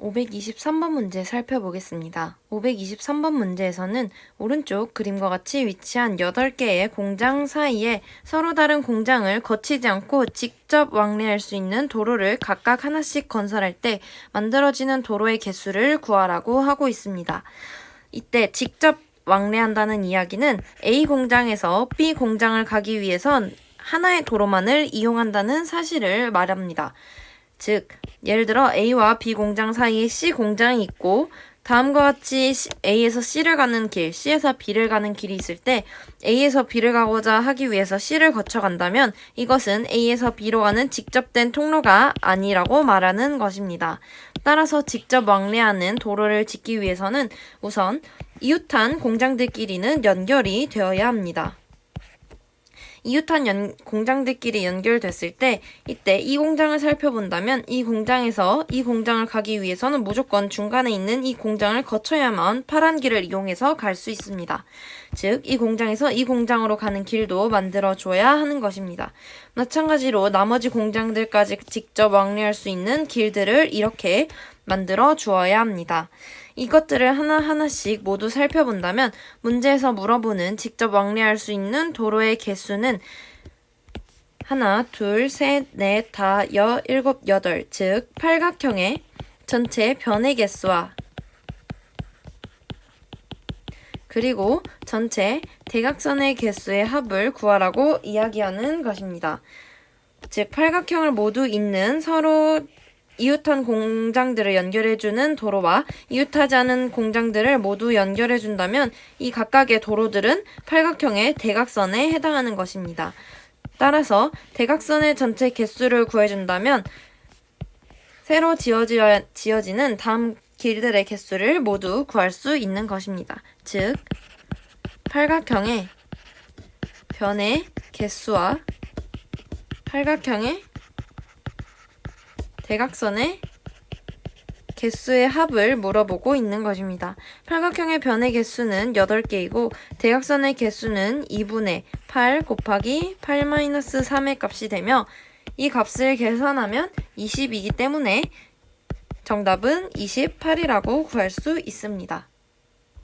523번 문제 살펴보겠습니다. 523번 문제에서는 오른쪽 그림과 같이 위치한 8개의 공장 사이에 서로 다른 공장을 거치지 않고 직접 왕래할 수 있는 도로를 각각 하나씩 건설할 때 만들어지는 도로의 개수를 구하라고 하고 있습니다. 이때 직접 왕래한다는 이야기는 A 공장에서 B 공장을 가기 위해선 하나의 도로만을 이용한다는 사실을 말합니다. 즉, 예를 들어 A와 B 공장 사이에 C 공장이 있고 다음과 같이 A에서 C를 가는 길, C에서 B를 가는 길이 있을 때 A에서 B를 가고자 하기 위해서 C를 거쳐 간다면 이것은 A에서 B로 가는 직접된 통로가 아니라고 말하는 것입니다. 따라서 직접 왕래하는 도로를 짓기 위해서는 우선 이웃한 공장들끼리는 연결이 되어야 합니다. 이웃한 연- 공장들끼리 연결됐을 때 이때 이 공장을 살펴본다면 이 공장에서 이 공장을 가기 위해서는 무조건 중간에 있는 이 공장을 거쳐야만 파란 길을 이용해서 갈 수 있습니다. 즉, 이 공장에서 이 공장으로 가는 길도 만들어줘야 하는 것입니다. 마찬가지로 나머지 공장들까지 직접 왕래할 수 있는 길들을 이렇게 만들어 주어야 합니다. 이것들을 하나하나씩 모두 살펴본다면 문제에서 물어보는 직접 왕래할 수 있는 도로의 개수는 하나, 둘, 셋, 넷, 다, 여, 일곱, 여덟, 즉 팔각형의 전체 변의 개수와 그리고 전체 대각선의 개수의 합을 구하라고 이야기하는 것입니다. 즉 팔각형을 모두 잇는 서로 이웃한 공장들을 연결해주는 도로와 이웃하지 않은 공장들을 모두 연결해준다면 이 각각의 도로들은 팔각형의 대각선에 해당하는 것입니다. 따라서 대각선의 전체 개수를 구해준다면 새로 지어져, 지어지는 다음 길들의 개수를 모두 구할 수 있는 것입니다. 즉, 팔각형의 변의 개수와 팔각형의 대각선의 개수의 합을 물어보고 있는 것입니다. 팔각형의 변의 개수는 8개이고 대각선의 개수는 2분의 8 곱하기 8-3의 값이 되며 이 값을 계산하면 20이기 때문에 정답은 28이라고 구할 수 있습니다.